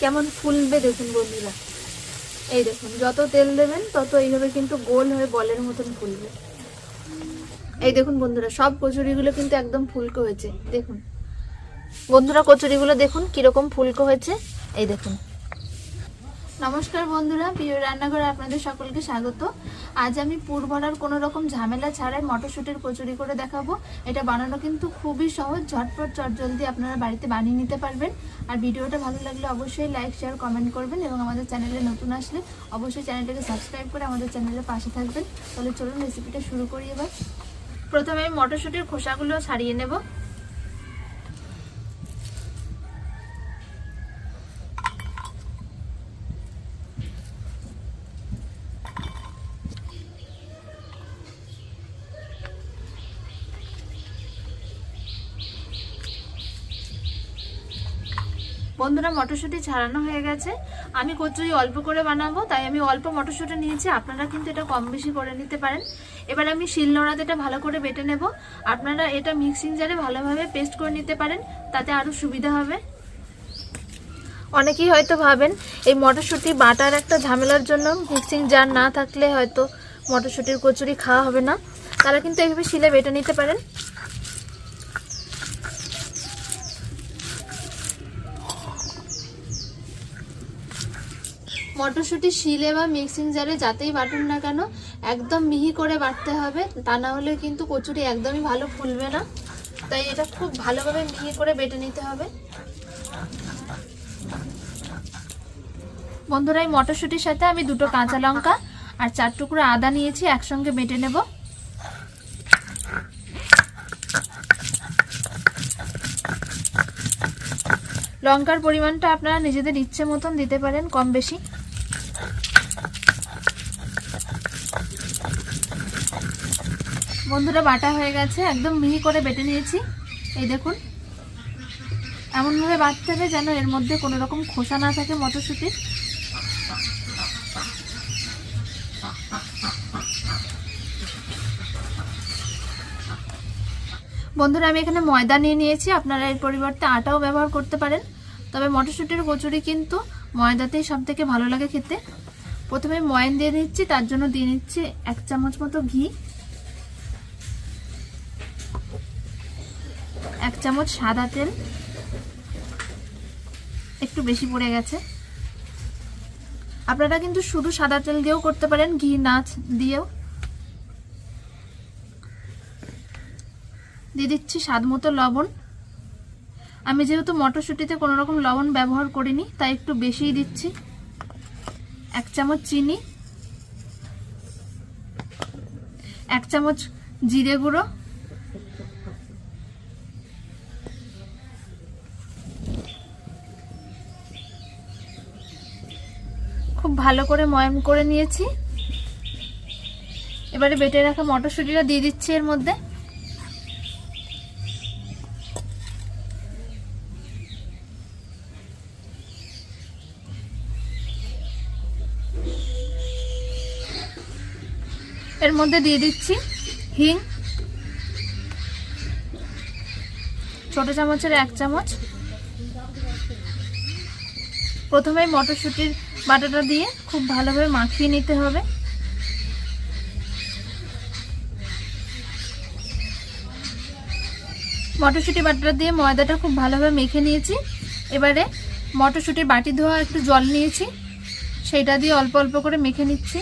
কেমন ফুলবে দেখুন বন্ধুরা। এই দেখুন, যত তেল দেবেন তত এইভাবে কিন্তু গোল হয়ে বলের মতন ফুলবে। এই দেখুন বন্ধুরা, সব কচুরিগুলো কিন্তু একদম ফুলকো হয়েছে। দেখুন। বন্ধুরা, কচুরিগুলো দেখুন কীরকম ফুলকো হয়েছে। এই দেখুন। নমস্কার বন্ধুরা, প্রিয় রান্নাঘরে আপনাদের সকলকে স্বাগত। আজ আমি পুর ভরার কোনো রকম ঝামেলা ছাড়াই মটরশুটির কচুরি করে দেখাবো। এটা বানানো কিন্তু খুবই সহজ, ঝটপট, চটজলদি আপনারা বাড়িতে বানিয়ে নিতে পারবেন। আর ভিডিওটা ভালো লাগলে অবশ্যই লাইক শেয়ার কমেন্ট করবেন এবং আমাদের চ্যানেলে নতুন আসলে অবশ্যই চ্যানেলটাকে সাবস্ক্রাইব করে আমাদের চ্যানেলের পাশে থাকবেন। তাহলে চলুন রেসিপিটা শুরু করি এবার। প্রথমে আমি মটরশুটির খোসাগুলো ছাড়িয়ে নেব। বন্ধুরা, মটরশুঁটি ছাড়ানো হয়ে গেছে। আমি কচুরি অল্প করে বানাবো, তাই আমি অল্প মটরশুঁটি নিয়েছি। আপনারা কিন্তু এটা কম বেশি করে নিতে পারেন। এবার আমি শিলনোড়াতে এটা ভালো করে বেটে নেব। আপনারা এটা মিক্সিং জারে ভালোভাবে পেস্ট করে নিতে পারেন, তাতে আরও সুবিধা হবে। অনেকেই হয়তো ভাবেন, এই মটরশুঁটি বাটার একটা ঝামেলার জন্য মিক্সিং জার না থাকলে হয়তো মটরশুঁটির কচুরি খাওয়া হবে না। তারা কিন্তু এইভাবে শিলে বেটে নিতে পারেন। মটরশুঁটি শিলে বা মিক্সিং জারে যাতেই বাটুন না কেন, একদম মিহি করে বাটতে হবে। তা না হলে কিন্তু কচুরি একদমই ভালো ফুলবে না। তাই এটা খুব ভালোভাবে মিহি করে বেটে নিতে হবে। বন্ধুরা, এই মটরশুঁটির সাথে আমি দুটো কাঁচা লঙ্কা আর চার টুকরো আদা নিয়েছি, একসঙ্গে বেটে নেব। লঙ্কার পরিমাণটা আপনারা নিজেদের ইচ্ছে মতন দিতে পারেন, কম বেশি। বন্ধুরা, বাটা হয়ে গেছে। একদম মিহি করে বেটে নিয়েছি। এই দেখুন, এমনভাবে বাটতে হবে যেন এর মধ্যে কোনো রকম খোসা না থাকে মটরশুঁটির। বন্ধুরা, আমি এখানে ময়দা নিয়ে নিয়েছি। আপনারা এর পরিবর্তে আটাও ব্যবহার করতে পারেন। তবে মটরশুঁটির কচুরি কিন্তু ময়দাতেই সব থেকে ভালো লাগে খেতে। প্রথমে ময়ন দিয়ে নিচ্ছি, তার জন্য দিয়ে নিচ্ছি এক চামচ মতো ঘি। এক চামচ সাদা তেল। একটু বেশি পড়ে গেছে। আপনারা কিন্তু শুধু সাদা তেল দিয়েও করতে পারেন, ঘি, নাচ দিয়েও। দিয়ে দিচ্ছি স্বাদ মতো লবণ। আমি যেহেতু মটরশুঁটিতে কোনো রকম লবণ ব্যবহার করিনি, তাই একটু বেশিই দিচ্ছি। এক চামচ চিনি। এক চামচ জিরে গুঁড়ো। খুব ভালো করে ময়াম করে নিয়েছি। এবারে বেটে রাখা মটরশুঁটিটা দিয়ে দিচ্ছি এর মধ্যে। এর মধ্যে দিয়ে দিচ্ছি হিং। ছোট চামচের এক চামচ। প্রথমে মটরশুঁটির বাটাটা দিয়ে খুব ভালোভাবে মাখিয়ে নিতে হবে। মটরশুঁটি বাটাটা দিয়ে ময়দাটা খুব ভালোভাবে মেখে নিয়েছি। এবারে মটরশুঁটি বাটি ধোয়া একটু জল নিয়েছি। সেইটা দিয়ে অল্প অল্প করে মেখে নিচ্ছি।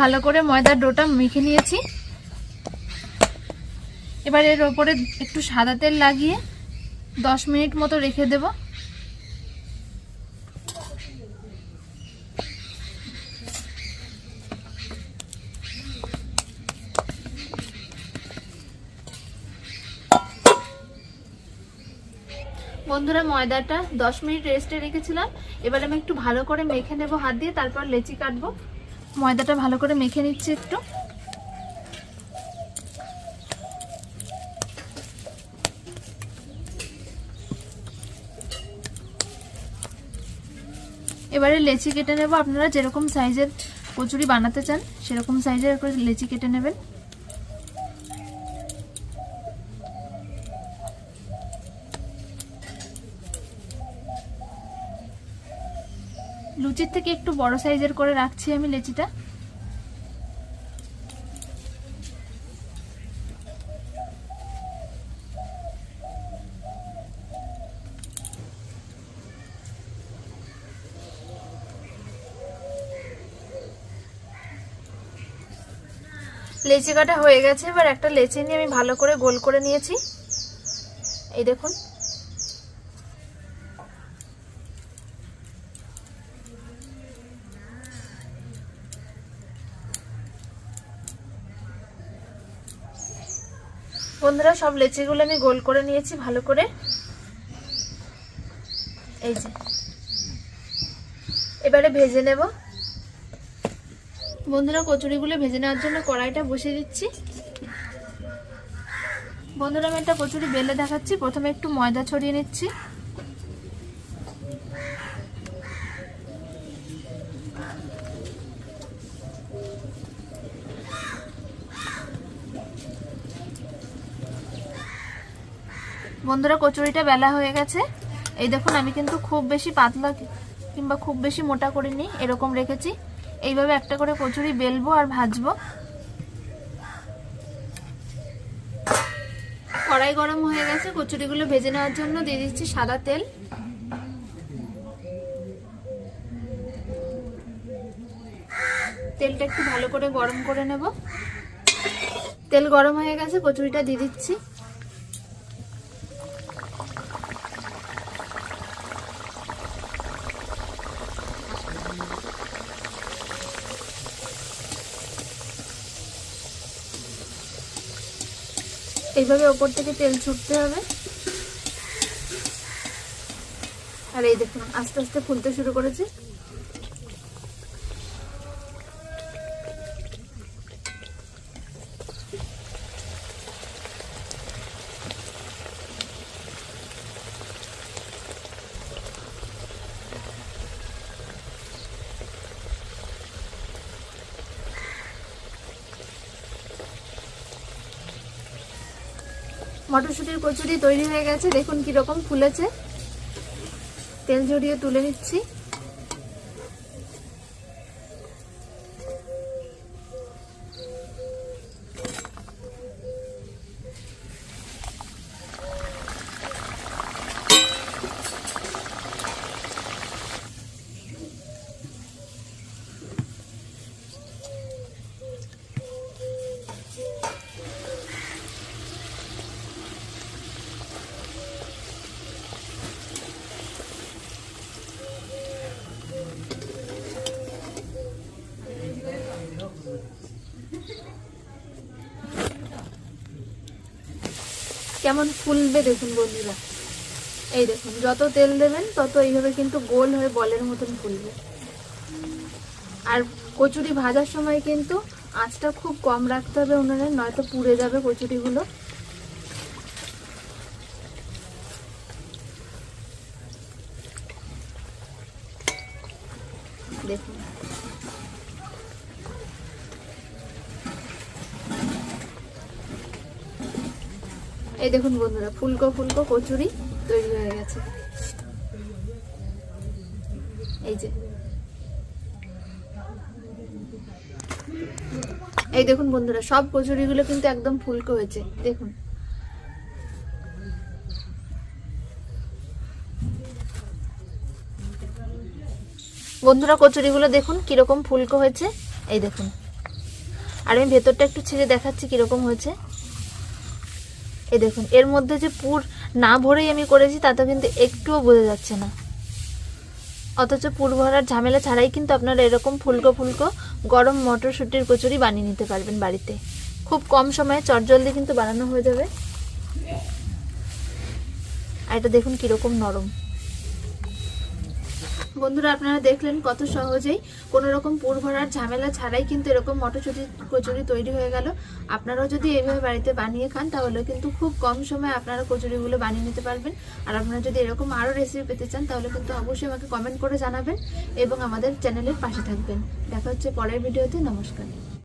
ভালো করে ময়দার ডোটা মেখে নিয়েছি। এবার এর ওপরে একটু সাদা তেল লাগিয়ে দশ মিনিট মতো রেখে দেব। বন্ধুরা, ময়দাটা দশ মিনিট রেস্টে রেখেছিলাম। এবার আমি একটু ভালো করে মেখে নেব হাত দিয়ে, তারপর লেচি কাটবো। ময়দাটা ভালো করে মেখে নিচ্ছি একটু। এবারে লেচি কেটে নেব। আপনারা যেরকম সাইজের কচুরি বানাতে চান, সেরকম সাইজের লেচি কেটে নেবেন। লুচির থেকে একটু বড় সাইজের করে রাখছি আমি লেচিটা। লেচি কাটা হয়ে গেছে, এবার একটা লেচি নিয়ে আমি ভালো করে গোল করে নিয়েছি। এই দেখুন বন্ধুরা সব লেচিগুলো আমি গোল করে নিয়েছি, ভালো করে। এই যে। এবারে ভেজে নেব। বন্ধুরা কচুরিগুলো ভেজে নেওয়ার জন্য কড়াইটা বসিয়ে দিচ্ছি। বন্ধুরা আমি একটা কচুরি বেলে দেখাচ্ছি। প্রথমে একটু ময়দা ছড়িয়ে নিচ্ছি। বন্ধুরা, কচুরিটা বেলা হয়ে গেছে। এই দেখুন, আমি কিন্তু খুব বেশি পাতলা কিংবা খুব বেশি মোটা করিনি, এরকম রেখেছি। এইভাবে একটা করে কচুরি বেলবো আর ভাজবো। কড়াই গরম হয়ে গেছে, কচুরিগুলো ভেজে নেওয়ার জন্য দিয়ে দিচ্ছি সাদা তেল। তেলটা একটু ভালো করে গরম করে নেব। তেল গরম হয়ে গেছে, কচুরিটা দিয়ে দিচ্ছি। এইভাবে ওপর থেকে তেল ছুটতে হবে। আর এই দেখুন আস্তে আস্তে ফুলতে শুরু করেছে। মটরশুটির কচুরি তৈরি হয়ে গেছে। দেখুন কীরকম ফুলেছে। তেল ঝরিয়ে তুলে নিচ্ছি। কেমন ফুলবে দেখুন বন্ধুরা। এই দেখুন, যত তেল দেবেন, তত এইভাবে কিন্তু গোল হয়ে বলের মতন ফুলবে। আর কচুরি ভাজার সময় কিন্তু আঁচটা খুব কম রাখতে হবে উনুনে, নয়তো পুড়ে যাবে কচুরিগুলো। দেখুন। এই দেখুন বন্ধুরা, ফুলকো ফুলকো কচুরি তৈরি হয়ে গেছে। এই যে। এই দেখুন বন্ধুরা, সব কচুরিগুলো কিন্তু একদম ফুলকো হয়েছে, দেখুন। বন্ধুরা, কচুরিগুলো দেখুন কীরকম ফুলকো হয়েছে, এই দেখুন। আর আমি ভেতরটা একটু ছেড়ে দেখাচ্ছি কীরকম হয়েছে। এই দেখুন, এর মধ্যে যে পুর না ভরেই আমি করেছি তাতে কিন্তু একটুও বোঝা যাচ্ছে না। অথচ পুর ভরার ঝামেলা ছাড়াই কিন্তু আপনারা এরকম ফুলকো ফুলকো গরম মটরশুঁটির কচুরি বানিয়ে নিতে পারবেন বাড়িতে। খুব কম সময়ে চটজলদি কিন্তু বানানো হয়ে যাবে। আর এটা দেখুন কীরকম নরম। বন্ধুরা, আপনারা দেখলেন কত সহজেই কোনো রকম পুর ভরার ঝামেলা ছাড়াই কিন্তু এরকম মটরশুঁটি কচুরি তৈরি হয়ে গেল। আপনারাও যদি এইভাবে বাড়িতে বানিয়ে খান তাহলে কিন্তু খুব কম সময়ে আপনারা কচুরিগুলো বানিয়ে নিতে পারবেন। আর আপনারা যদি এরকম আরও রেসিপি পেতে চান, তাহলে কিন্তু অবশ্যই আমাকে কমেন্ট করে জানাবেন এবং আমাদের চ্যানেলের পাশে থাকবেন। দেখা হচ্ছে পরের ভিডিওতে, নমস্কার।